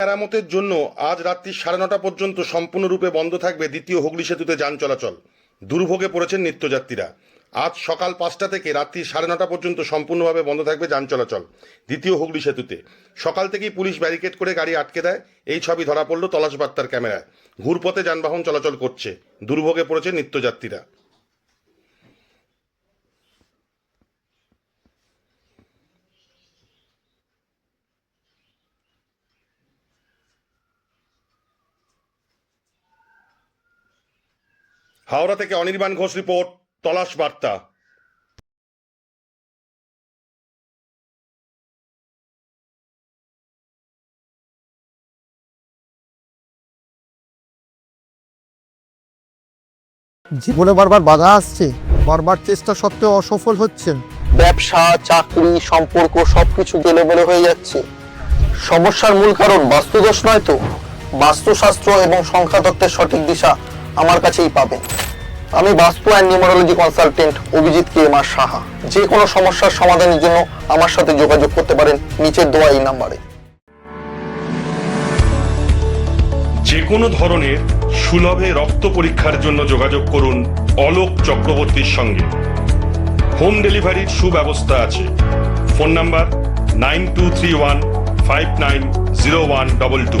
মেরামতের জন্য আজ রাত্রি সাড়ে নটা পর্যন্ত সম্পূর্ণরূপে বন্ধ থাকবে দ্বিতীয় হুগলি সেতুতে যান চলাচল। দুর্ভোগে পড়েছেন নিত্যযাত্রীরা। আজ সকাল পাঁচটা থেকে রাত্রি সাড়ে নটা পর্যন্ত সম্পূর্ণভাবে বন্ধ থাকবে যান চলাচল দ্বিতীয় হুগলি সেতুতে। সকাল থেকেই পুলিশ ব্যারিকেড করে গাড়ি আটকে দেয়। এই ছবি ধরা পড়ল তলাশ বার্তার ক্যামেরায়। ঘুরপথে যানবাহন চলাচল করছে। দুর্ভোগে পড়েছে নিত্যযাত্রীরা। হাওড়া থেকে অনির্বাণ ঘোষ রিপোর্ট তলাশ বার্তা। জীবনে বারবার বাধা আসছে বারবার চেষ্টা সত্ত্বেও অসফল হচ্ছেন। ব্যবসা চাকরি সম্পর্ক সবকিছু গেলেমেলে হয়ে যাচ্ছে। সমস্যার মূল কারণ বাস্তুদোষ নয় তো? বাস্তুশাস্ত্র এবং সংখ্যাতত্ত্বের সঠিক দিশা আমার কাছেই পাবেন আমি vastu and numerology consultant Abhijit K M R Saha. যে কোনো সমস্যার সমাধানের জন্য আমার সাথে যোগাযোগ করতে পারেন নিচের দেওয়া এই নাম্বারে। যে কোনো ধরনের সুলভে রক্ত পরীক্ষার জন্য যোগাযোগ করুন অলোক চক্রবর্তীর সঙ্গে। হোম ডেলিভারির সুব্যবস্থা আছে। Phone number nine two three one five nine zero one double two.